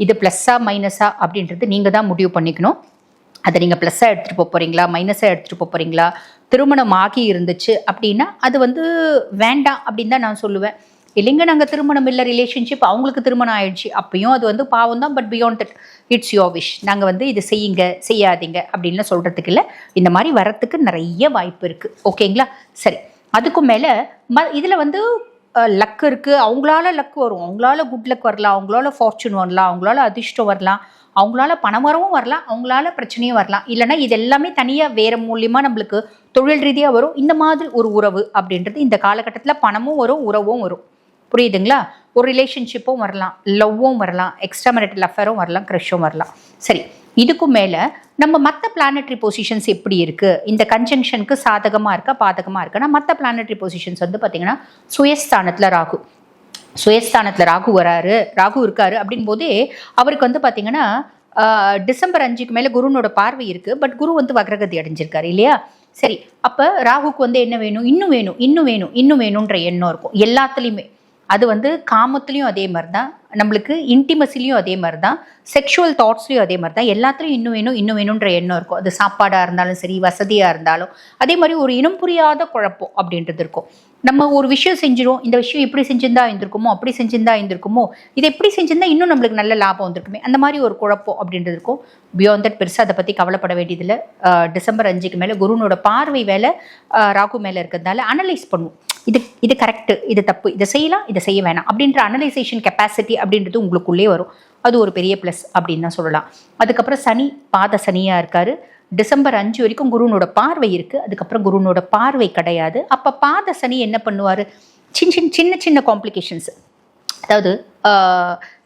இது ப்ளஸ்ஸா மைனஸா அப்படின்றது நீங்கள் தான் முடிவு பண்ணிக்கணும். அதை நீங்கள் ப்ளஸ்ஸாக எடுத்துகிட்டு போக போகிறீங்களா மைனஸாக எடுத்துகிட்டு போக போகிறீங்களா திருமணம் ஆகி இருந்துச்சு அப்படின்னா அது வந்து வேண்டாம் அப்படின்னு தான் நான் சொல்லுவேன். இல்லைங்க நாங்கள் திருமணம் இல்லை ரிலேஷன்ஷிப் அவங்களுக்கு திருமணம் ஆயிடுச்சு அப்பயும் அது வந்து பாவம் தான் but beyond that it's your wish நாங்கள் வந்து இது செய்யுங்க செய்யாதீங்க அப்படின்னு சொல்கிறதுக்கு இல்லை இந்த மாதிரி வரத்துக்கு நிறைய வாய்ப்பு இருக்குது ஓகேங்களா சரி. அதுக்கும் மேலே ம இதில் வந்து லக் இருக்குது அவங்களால லக் வரும். அவங்களால குட் லக் வரலாம். அவங்களால ஃபார்ச்சூன் வரலாம். அவங்களால அதிர்ஷ்டம் வரலாம். அவங்களால பணம் வரவும் வரலாம். அவங்களால பிரச்சனையும் வரலாம். இல்லைன்னா இது எல்லாமே தனியாக வேறு மூலியமாக நம்மளுக்கு தொழில் ரீதியாக வரும். இந்த மாதிரி ஒரு உறவு அப்படின்றது இந்த காலகட்டத்தில் பணமும் வரும் உறவும் வரும். புரியுதுங்களா? ஒரு ரிலேஷன்ஷிப்பும் வரலாம். லவ்வும் வரலாம். எக்ஸ்ட்ரா மேரிட்டல் அஃபேரும் வரலாம். க்ரஷும் வரலாம். சரி. இதுக்கும் மேலே நம்ம மற்ற பிளானட்ரி பொசிஷன்ஸ் எப்படி இருக்குது இந்த கன்ஜங்ஷனுக்கு சாதகமாக இருக்கா பாதகமாக இருக்குன்னா மற்ற பிளானட்ரி பொசிஷன்ஸ் வந்து பார்த்திங்கன்னா சுயஸ்தானத்தில் ராகு. சுயஸ்தானத்தில் ராகு வராரு ராகு இருக்காரு அப்படின் போதே அவருக்கு வந்து பார்த்தீங்கன்னா டிசம்பர் அஞ்சுக்கு மேலே குருனோட பார்வை இருக்குது பட் குரு வந்து வக்ரகதி அடைஞ்சிருக்காரு இல்லையா? சரி அப்போ ராகுக்கு வந்து என்ன வேணும்? இன்னும் வேணும் இன்னும் வேணும் இன்னும் வேணுன்ற எண்ணம் இருக்கும். எல்லாத்துலேயுமே. அது வந்து காமத்துலேயும் அதே மாதிரி தான் நம்மளுக்கு இன்டிமசிலையும் அதே மாதிரி தான் செக்ஷுவல் தாட்ஸ்லையும் அதே மாதிரி தான் எல்லாத்துலையும் இன்னும் வேணும் இன்னும் வேணுன்ற எண்ணம் இருக்கும். அது சாப்பாடாக இருந்தாலும் சரி வசதியாக இருந்தாலும். அதே மாதிரி ஒரு இனம் புரியாத குழப்பம் அப்படின்றது இருக்கும். நம்ம ஒரு விஷயம் செஞ்சிடும் இந்த விஷயம் இப்படி செஞ்சிருந்தா இருந்திருக்குமோ அப்படி செஞ்சிருந்தா இருந்திருக்குமோ இதை எப்படி செஞ்சிருந்தா இன்னும் நம்மளுக்கு நல்ல லாபம் வந்திருக்குமே. அந்த மாதிரி ஒரு குழப்பம் அப்படின்றது இருக்கும். பியாண்ட் தட் பெருசாக அதை பற்றி கவலைப்பட வேண்டியதில்லை. டிசம்பர் அஞ்சுக்கு மேலே குருனோட பார்வை வேலை ராகு மேலே இருக்கிறதுனால அனலைஸ் பண்ணுவோம். இது இது கரெக்டு இது தப்பு இதை செய்யலாம் இதை செய்ய வேணாம் அப்படின்ற அனலைசேஷன் கெப்பாசிட்டி அப்படின்றது உங்களுக்குள்ளே வரும். அது ஒரு பெரிய ப்ளஸ் அப்படின்னு தான் சொல்லலாம். அதுக்கப்புறம் சனி பாத சனியாக இருக்காரு. டிசம்பர் அஞ்சு வரைக்கும் குருனோட பார்வை இருக்குது அதுக்கப்புறம் குருனோட பார்வை கிடையாது. அப்போ பாத சனி என்ன பண்ணுவார்? சின்ன சின்ன சின்ன சின்ன காம்ப்ளிகேஷன்ஸ் அதாவது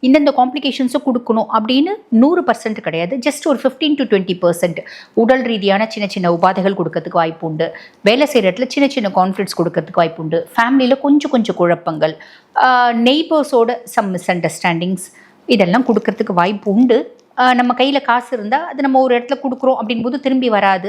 இந்தந்த காம்ப்ளிகேஷன்ஸும் கொடுக்கணும் அப்படின்னு நூறு பர்சன்ட் கிடையாது. ஜஸ்ட் ஒரு ஃபிஃப்டீன் டு டுவெண்ட்டி பர்சன்ட் உடல் ரீதியான சின்ன சின்ன உபாதைகள் கொடுக்கறதுக்கு வாய்ப்பு உண்டு. வேலை செய்கிற இடத்துல சின்ன சின்ன கான்ஃப்ளிக்ஸ் கொடுக்கறதுக்கு வாய்ப்பு உண்டு. ஃபேமிலியில் கொஞ்சம் கொஞ்சம் குழப்பங்கள் நெய்பர்ஸோட சம் மிஸ் அண்டர்ஸ்டாண்டிங்ஸ் இதெல்லாம் கொடுக்கறதுக்கு வாய்ப்பு உண்டு. நம்ம கையில் காசு இருந்தால் அது நம்ம ஒரு இடத்துல கொடுக்குறோம் அப்படின்போது திரும்பி வராது.